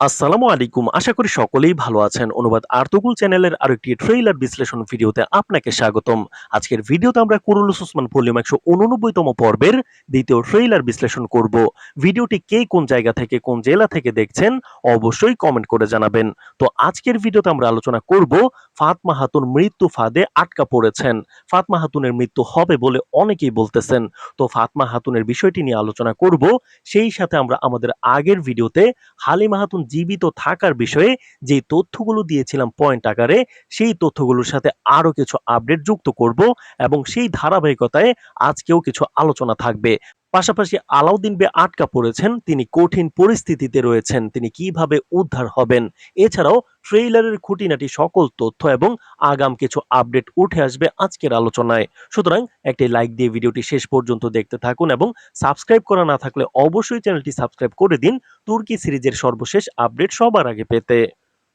আসসালামু আলাইকুম। আশা করি সকলেই ভালো আছেন। অনুবাদ আর্তগুল চ্যানেলের আরও একটি ট্রেইলার বিশ্লেষণ ভিডিওতে আপনাকে স্বাগতম। আজকের ভিডিওতে আমরা কুরুলুস উসমান ভলিউম একশো উননব্বইতম পর্বের দ্বিতীয় ট্রেইলার বিশ্লেষণ করব। ভিডিওটি কে কোন জায়গা থেকে, কোন জেলা থেকে দেখছেন, অবশ্যই কমেন্ট করে জানাবেন। তো আজকের ভিডিওতে আমরা আলোচনা করব ফাতমা হাতুন মৃত্যু ফাঁদে আটকা পড়েছেন। ফাতমা হাতুনের মৃত্যু হবে বলে অনেকেই বলতেছেন। তো ফাতমা হাতুনের বিষয়টি নিয়ে আলোচনা করব। সেই সাথে আমরা আমাদের আগের ভিডিওতে হালিমা হাতুন জীবিত থাকার বিষয়ে যে তথ্যগুলো দিয়েছিলাম পয়েন্ট আকারে, সেই তথ্যগুলোর সাথে আরও কিছু আপডেট যুক্ত করব এবং সেই ধারাবাহিকতায় আজকেও কিছু আলোচনা থাকবে। পাশাপাশি আলাউদ্দিন বে আটকা পড়েছেন, তিনি কঠিন পরিস্থিতিতে রয়েছেন, তিনি কীভাবে উদ্ধার হবেন? এছাড়াও ট্রেইলারের খুঁটিনাটি সকল তথ্য এবং আগাম কিছু আপডেট উঠে আসবে আজকের আলোচনায়। সুতরাং একটি লাইক দিয়ে ভিডিওটি শেষ পর্যন্ত দেখতে থাকুন এবং সাবস্ক্রাইব করা না থাকলে অবশ্যই চ্যানেলটি সাবস্ক্রাইব করে দিন তুর্কি সিরিজের সর্বশেষ আপডেট সবার আগে পেতে।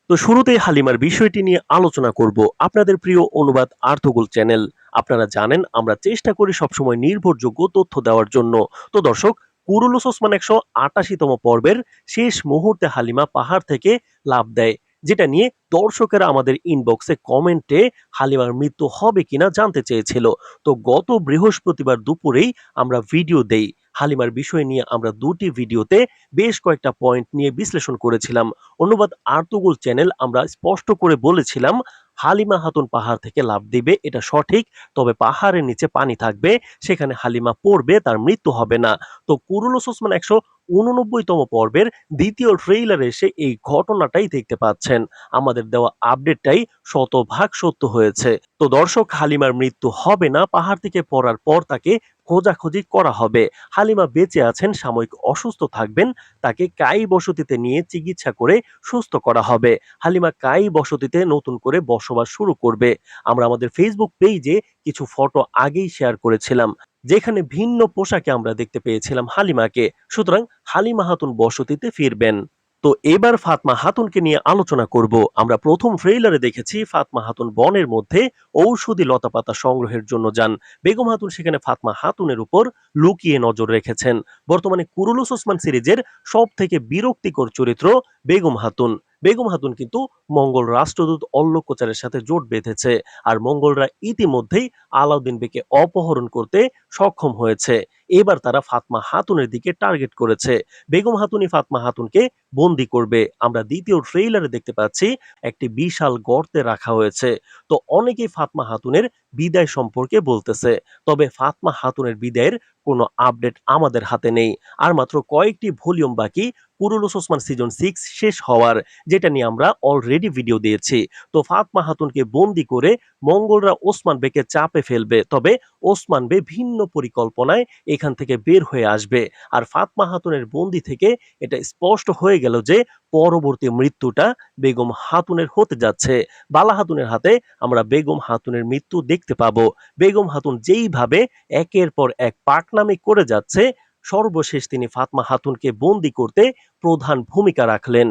তো শুরুতেই হালিমার বিষয়টি নিয়ে আলোচনা করব আপনাদের প্রিয় অনুবাদ আর্থগোল চ্যানেল। আপনারা জানেন, আমরা চেষ্টা করি সবসময় নির্ভরযোগ্য তথ্য দেওয়ার জন্য। তো দর্শক, কুরুলুস ওসমান একশো আটাশিতম পর্বের শেষ মুহূর্তে হালিমা পাহাড় থেকে লাভ দেয়, যেটা নিয়ে দর্শকেরা আমাদের ইনবক্সে কমেন্টে হালিমার মৃত্যু হবে কিনা জানতে চেয়েছিল। তো গত বৃহস্পতিবার দুপুরেই আমরা ভিডিও দেই। হালিমার বিষয় নিয়ে আমরা দুটি ভিডিওতে বেশ কয়েকটা পয়েন্ট নিয়ে বিশ্লেষণ করেছিলাম। অনুবাদ আর্তুগুল চ্যানেল আমরা স্পষ্ট করে বলেছিলাম, হালিমা হাতুন পাহাড় থেকে লাভ দিবে, এটা সঠিক, তবে পাহাড়ের নিচে পানি থাকবে, সেখানে হালিমা পড়বে, তার মৃত্যু হবে না। তো কুরুলুস ওসমান একশো উননব্বইতম পর্বের দ্বিতীয় ট্রেইলারে এসে এই ঘটনাটাই দেখতে পাচ্ছেন। আমাদের দেওয়া আপডেটটাই শতভাগ সত্য হয়েছে। তো দর্শক, হালিমার মৃত্যু হবে না, পাহাড় থেকে পড়ার পর তাকে খোঁজাখুঁজি করা হবে। হালিমা বেঁচে আছেন, সাময়িক অসুস্থ থাকবেন, তাকে কাই বসতিতে নিয়ে চিকিৎসা করে সুস্থ করা হবে। হালিমা কাই বসতিতে নতুন করে বসবাস শুরু করবে। আমরা আমাদের ফেসবুক পেজে কিছু ফটো আগেই শেয়ার করেছিলাম। যেখানে ভিন্ন পোশাকে আমরা দেখতে পেয়েছিলাম হালিমাকে। সুতরাং হালিমা হাতুন বসতিতে ফিরবেন। তো এবার ফাতমা হাতুনকে নিয়ে আলোচনা করব। আমরা প্রথম ট্রেইলারে দেখেছি ফাতমা হাতুন বনের মধ্যে ঔষধি লতাপাতা সংগ্রহের জন্য যান। বেগম হাতুন সেখানে ফাতমা হাতুনের উপর লুকিয়ে নজর রেখেছেন। বর্তমানে কুরুলুস ওসমান সিরিজের সব থেকে বিরক্তিকর চরিত্র বেগম হাতুন। বেগম হাতুন কিন্তু মঙ্গল রাষ্ট্রদূত অল্লকোচারের সাথে জোট বেঁধেছে আর মঙ্গলরা ইতিমধ্যেই আলাউদ্দিন বেকে অপহরণ করতে সক্ষম হয়েছে। এবার তারা ফাতমা হাতুনের দিকে টার্গেট করেছে। বেগম হাতুনি ফাতমা হাতুনকে বন্দি করবে। আমরা দ্বিতীয় ট্রেইলারে দেখতে পাচ্ছি একটি বিশাল গর্তে রাখা হয়েছে। তো অনেকেই ফাতমা হাতুনের বিদায় সম্পর্কে বলতেছে। তবে ফাতমা হাতুনের বিদায়ের কোনো আপডেট আমাদের হাতে নেই। আর মাত্র কয়েকটি ভলিউম বাকি কুরুলুস ওসমান সিজন সিক্স শেষ হওয়ার, যেটা নিয়ে আমরা অলরেডি ভিডিও দিয়েছি। তো ফাতমা হাতুনকে বন্দি করে মঙ্গলরা ওসমান বেকে চাপে ফেলবে, তবে ওসমান বে ভিন্ন পরিকল্পনায় এখান থেকে বের হয়ে আসবে। আর ফাতমা হাতুনের বন্দি থেকে এটা স্পষ্ট হয়ে গেল যে পরবর্তী মৃত্যুটা বেগম হাতুনের হতে যাচ্ছে। বালা হাতুনের হাতে আমরা বেগম হাতুনের মৃত্যু দেখতে পাবো। বেগম হাতুন যেইভাবে একের পর এক পাকনামি করে যাচ্ছে, সর্বশেষ তিনি ফাতমা হাতুনকে বন্দি করতে প্রধান ভূমিকা রাখলেন।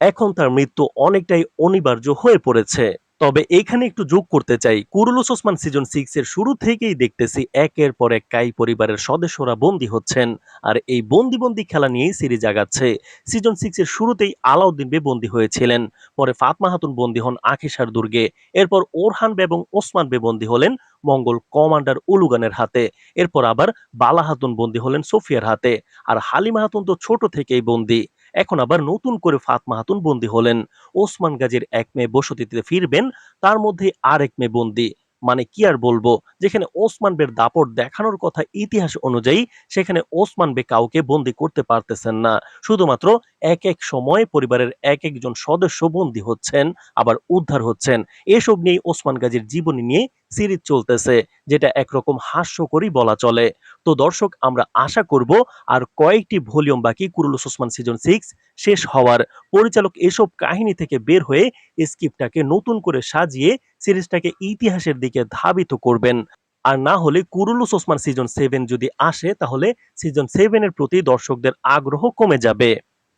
এখন তার মৃত্যু অনেকটাই অনিবার্য হয়ে পড়েছে। তবে এখানে একটু যোগ করতে চাই। কুরুলুস ওসমান সিজন সিক্স এর শুরু থেকেই দেখতেছি একের পর এক কাই পরিবারের সদস্যরা বন্দী হচ্ছেন আর এই বন্দি বন্দি খেলা নিয়েই সিরিজ আগাচ্ছে। সিজন সিক্স এর শুরুতেই আলাউদ্দিন বে বন্দী হয়েছিলেন, পরে ফাতমা হাতুন বন্দী হন আখিসার দুর্গে। এরপর ওরহান বে এবং ওসমান বে বন্দী হলেন মঙ্গল কমান্ডার উলুগানের হাতে। এরপর আবার বালা হাতুন বন্দী হলেন সোফিয়ার হাতে। আর হালিমা হাতুন তো ছোট থেকেই বন্দী। এখন আবার নতুন করে ফাতমা হাতুন বন্দী হলেন। ওসমান গাজীর এক মেয়ে বসতিতে ফিরবেন, তার মধ্যে আর এক মেয়ে বন্দী। মানে কি আর বলব, যেখানে ওসমান বের দাপট দেখানোর কথা ইতিহাস অনুযায়ী সেখানে ওসমান বে কাউকে বন্দি করতে পারতেছেন না। শুধুমাত্র এক এক সময় পরিবারের এক একজন সদস্য বন্দী হচ্ছেন, আবার উদ্ধার হচ্ছেন। এসব নিয়ে ওসমান গাজীর জীবনী নিয়ে সিরিজ চলতেছে, যেটা একরকম হাস্যকরই বলা চলে। তো দর্শক, আমরা আশা করব আর কয়েকটি ভলিউম বাকি কুরুল ওসমান সিজন সিক্স শেষ হওয়ার পরিচালক এসব কাহিনী থেকে বের হয়ে স্ক্রিপ্টটাকে নতুন করে সাজিয়ে সিরিজটাকে ইতিহাসের দিকে ধাবিত করবেন। আর না হলে কুরুলুস ওসমান সিজন সেভেন যদি আসে, তাহলে সিজন সেভেনের প্রতি দর্শকদের আগ্রহ কমে যাবে।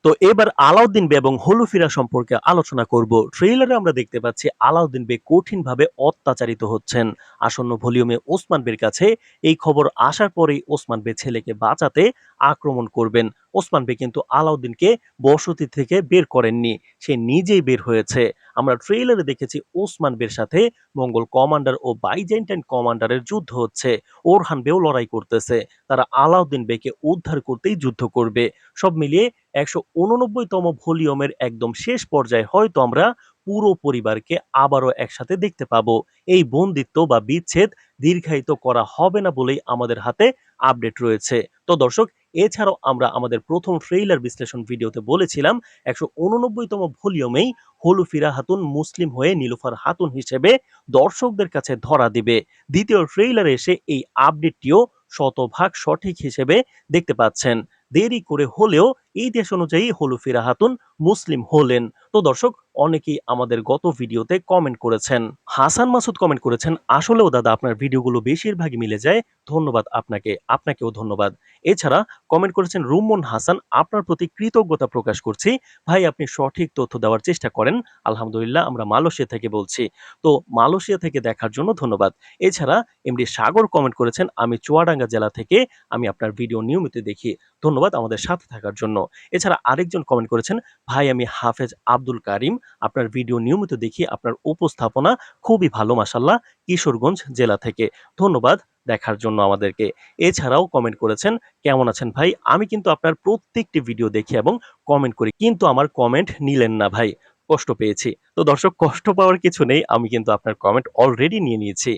তো এবার আলাউদ্দিন বে এবং হলুফিরা সম্পর্কে আলোচনা করব। ট্রেইলারে আমরা দেখতে পাচ্ছি আলাউদ্দিন বে কঠিনভাবে অত্যাচারিত হচ্ছেন। আসন্ন ভলিউমে ওসমান বের কাছে এই খবর আসার পরেই ওসমান বে ছেলেকে বাঁচাতে আক্রমণ করবেন। ওসমান বে কিন্তু আলাউদ্দিনকে বসতি থেকে বের করেননি। সে নিজেই বের হয়েছে। আমরা ট্রেইলারে দেখেছি ওসমান বের সাথে মঙ্গল কমান্ডার ও বাইজেন্টাইন কমান্ডারের যুদ্ধ হচ্ছে। ওরহান বেও লড়াই করতেছে। তারা আলাউদ্দিন বেকে উদ্ধার করতেই যুদ্ধ করবে। সব মিলিয়ে একশো উননব্বইতম ভলিউমের একদম শেষ পর্যায়ে হয়তো আমরা পুরো পরিবারকে আবারও একসাথে দেখতে পাবো। এই বন্দিত্ব বা বিচ্ছেদ দীর্ঘায়িত করা হবে না বলেই আমাদের হাতে আপডেট রয়েছে। তো দর্শক এছাড়াও আমরা আমাদের প্রথম ট্রেইলার বিশ্লেষণ ভিডিওতে বলেছিলাম, একশো উননব্বইতম ভলিউমেই হলুফিরা হাতুন মুসলিম হয়ে নীলুফার হাতুন হিসেবে দর্শকদের কাছে ধরা দিবে। দ্বিতীয় ট্রেইলারে এসে এই আপডেটটিও শতভাগ সঠিক হিসেবে দেখতে পাচ্ছেন। দেরি করে হলেও এই দেশ অনুযায়ী হলুফিরা হাতুন মুসলিম হলেন। তো দর্শক, অনেকেই আমাদের গত ভিডিওতে কমেন্ট করেছেন। হাসান মাসুদ কমেন্ট করেছেন, আসলেও দাদা, আপনার ভিডিওগুলো বেশিরভাগই মিলে যায়। ধন্যবাদ আপনাকে, আপনাকেও ধন্যবাদ। এছাড়া কমেন্ট করেছেন, রুমন হাসান, আপনার প্রতি কৃতজ্ঞতা প্রকাশ করছি। ভাই, আপনি সঠিক তথ্য দেওয়ার চেষ্টা করেন। আলহামদুলিল্লাহ, আমরা মালয়েশিয়া থেকে বলছি। তো মালয়েশিয়া থেকে দেখার জন্য ধন্যবাদ। এছাড়া এমডি সাগর কমেন্ট করেছেন, আমি চুয়াডাঙ্গা জেলা থেকে আমি আপনার ভিডিও নিয়মিত দেখি। ধন্যবাদ আমাদের সাথে থাকার জন্য। এছাড়া আরেকজন কমেন্ট করেছেন ভাই, আমি হাফেজ আব্দুল কারিম। আপনার ভিডিও নিয়মিত দেখি আপনার উপস্থাপনা খুবই ভালো মাসাল্লাহ কিশোরগঞ্জ জেলা থেকে। ধন্যবাদ দেখার জন্য আমাদেরকে। এছাড়াও কমেন্ট করেছেন, কেমন আছেন ভাই? আমি কিন্তু আপনার প্রত্যেকটি ভিডিও দেখি এবং কমেন্ট করি। কিন্তু আমার কমেন্ট নিলেন না ভাই। কষ্ট পেয়েছি। তো দর্শক, কষ্ট পাওয়ার কিছু নেই, আমি কিন্তু আপনার কমেন্ট অলরেডি নিয়ে নিয়েছি।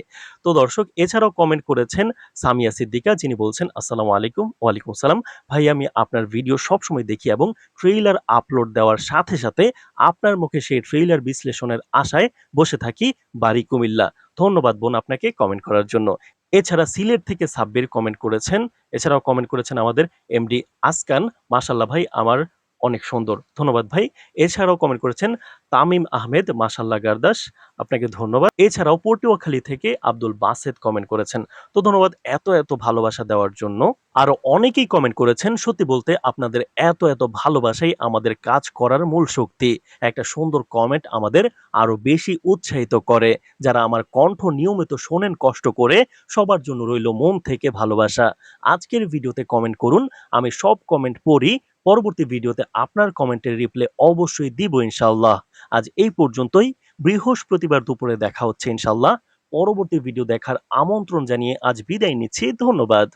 তো দর্শক, এছাড়াও কমেন্ট করেছেন সামিয়া সিদ্দিকা, যিনি বলছেন, আসসালামু আলাইকুম, ওয়ালাইকুম সালাম ভাই, আমি আপনার ভিডিও সবসময় দেখি এবং ট্রেইলার আপলোড দেওয়ার সাথে সাথে আপনার মুখে সেই ট্রেইলার বিশ্লেষণের আশায় বসে থাকি বাড়ি কুমিল্লা। ধন্যবাদ বোন আপনাকে কমেন্ট করার জন্য। এছাড়া সিলেট থেকে সাব্বির কমেন্ট করেছেন। এছাড়াও কমেন্ট করেছেন আমাদের এমডি আসকান মাশাল্লাহ ভাই, আমার অনেক সুন্দর। ধন্যবাদ ভাই। এছাড়াও কমেন্ট করেছেন তামিম আহমেদ মাশাল্লাহ গারদাস আপনাকে ধন্যবাদ। এছাড়াও পটুয়াখালী থেকে আব্দুল বাসেদ কমেন্ট করেছেন। তো ধন্যবাদ এত এত ভালোবাসা দেওয়ার জন্য। আরও অনেকেই কমেন্ট করেছেন, সত্যি বলতে আপনাদের এত এত ভালোবাসাই আমাদের কাজ করার মূল শক্তি। একটা সুন্দর কমেন্ট আমাদের আরও বেশি উৎসাহিত করে, যারা আমার কণ্ঠ নিয়মিত শোনেন কষ্ট করে, সবার জন্য রইল মন থেকে ভালোবাসা। আজকের ভিডিওতে কমেন্ট করুন, আমি সব কমেন্ট পড়ি পরবর্তী ভিডিওতে আপনার কমেন্টের রিপ্লে অবশ্যই দিব ইনশাল্লাহ আজ এই পর্যন্তই। বৃহস্পতিবার দুপুরে দেখা হচ্ছে ইনশাল্লাহ পরবর্তী ভিডিও দেখার আমন্ত্রণ জানিয়ে আজ বিদায় নিচ্ছি। ধন্যবাদ।